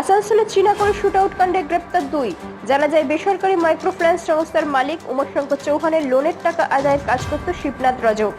আসানসোলে চীনা করে শুট আউট কাণ্ডে গ্রেপ্তার দুই। জানা যায়, বেসরকারি মাইক্রোফিন্যান্স সংস্থার মালিক উমাশঙ্কর চৌহানের লোনের টাকা আদায়ের কাজ করত শিবনাথ রজক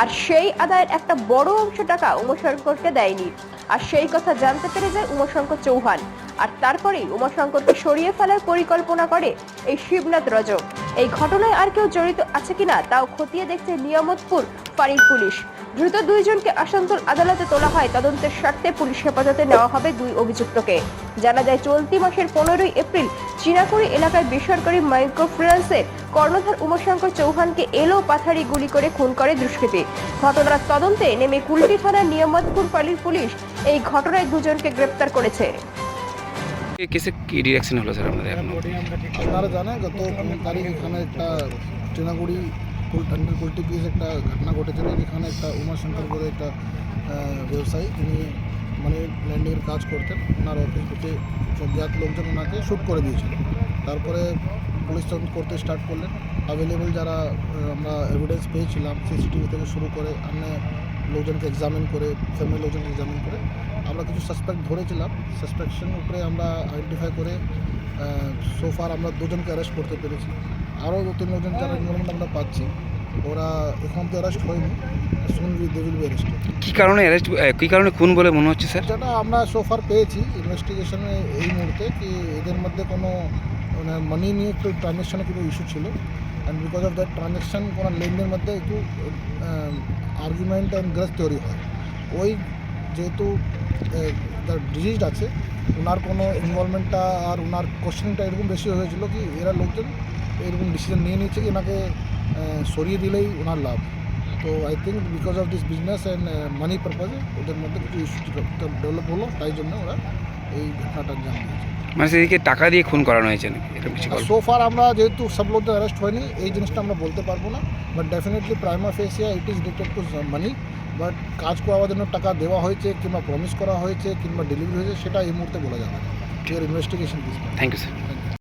আর সেই আদায়ের একটা বড় অংশ টাকা উমাশঙ্করকে দেয়নি। আর সেই কথা জানতে পেরে যায় উমাশঙ্কর চৌহান। আর তারপরেই উমাশঙ্করকে সরিয়ে ফেলার পরিকল্পনা করে এই শিবনাথ রজক। এই ঘটনায় আর কেউ জড়িত আছে কিনা তাও খতিয়ে দেখছে নিয়ামতপুর ফাঁড়ির পুলিশ। দ্রুত দুইজনকে আসানসোল আদালতে তোলা হয়। তদন্তের স্বার্থে পুলিশ হেফাজতে নেওয়া হবে দুই অভিযুক্তকে। জানা যায়, চলতি মাসের পনেরোই এপ্রিল চিনাকুড়ি এলাকায় বেসরকারি মাইক্রোফিন্যান্সের কর্ণধার উমাশঙ্কর চৌহানকে এলো পাথারি গুলি করে খুন করে দুষ্কৃতী। ঘটনার তদন্তে নেমে কুলটি থানার নিয়ামতপুর ফাঁড়ির পুলিশ এই ঘটনায় দুজনকে গ্রেপ্তার করেছে। কেসে কি ডিরেকশন হলো স্যার আমাদের এখন আপনারা জানেন গত তারিখ এখানে একটা চেনাগুড়ি আন্ডার পোল্ট্রি পিস একটা ঘটনা ঘটেছিল যেখানে একটা উমাশঙ্কর বলে একটা ব্যবসায়ী তিনি মানে ল্যান্ডিংয়ের কাজ করতেন। ওনার অফিস থেকে জ্ঞাত লোকজন ওনাকে শ্যুট করে দিয়েছিল। তারপরে পুলিশ তদন্ত করতে স্টার্ট করলেন। অ্যাভেলেবেল যারা আমরা এভিডেন্স পেয়েছিলাম সিসিটিভি থেকে শুরু করে অন্য লোকজনকে এক্সামিন করে ফ্যামিলি লোকজনকে এক্সামিন করে আমরা কিছু সাসপেক্ট ধরেছিলাম। সাসপেকশন উপরে আমরা আইডেন্টিফাই করে সোফার আমরা দুজনকে অ্যারেস্ট করতে পেরেছি। আরও দু তিন লোকজন যারা ইনভলভমেন্ট আমরা পাচ্ছি ওরা এখন তো অ্যারেস্ট হয়নি soon be they will be arrest কি কারণে অ্যারেস্ট কি কারণে খুন বলে মনে হচ্ছে স্যার যেটা আমরা সোফার পেয়েছি ইনভেস্টিগেশনে এই মুহূর্তে কি এদের মধ্যে কোনো মানে মানি নিয়ে একটু ট্রানজ্যাকশনে কোনো ইস্যু ছিল। And because of that transaction কোনো লেনদেনের মধ্যে একটু আর্গুমেন্ট অ্যান্ড গ্রাস তৈরি হয়। ওই যেহেতু ডিজিজ আছে ওনার কোনো ইনভলভমেন্টটা আর ওনার কোশ্চেনটা এরকম বেশি হয়েছিল কি, এরা লোকজন এরকম ডিসিশন নিয়ে নিয়েছে কি, এনাকে সরিয়ে দিলেই ওনার লাভ। তো I think because of this business and money পারপাজে ওদের মধ্যে কিছু ইস্যু ডেভেলপ হলো, তাই জন্য ওরা এই ঘটনাটা জান মানে সেদিকে টাকা দিয়ে খুন করানো হয়েছে নাকি? এটা কিছু গল্প সো ফার আমরা যেহেতু সব লোকদের অ্যারেস্ট হয়নি এই জিনিসটা আমরা বলতে পারব না। But definitely prima facie it is related to money but কাজ করার জন্য টাকা দেওয়া হয়েছে কিংবা প্রমিস করা হয়েছে কিংবা ডেলিভারি হয়েছে সেটা এই মুহূর্তে বলা যাবে না। Investigation thank you sir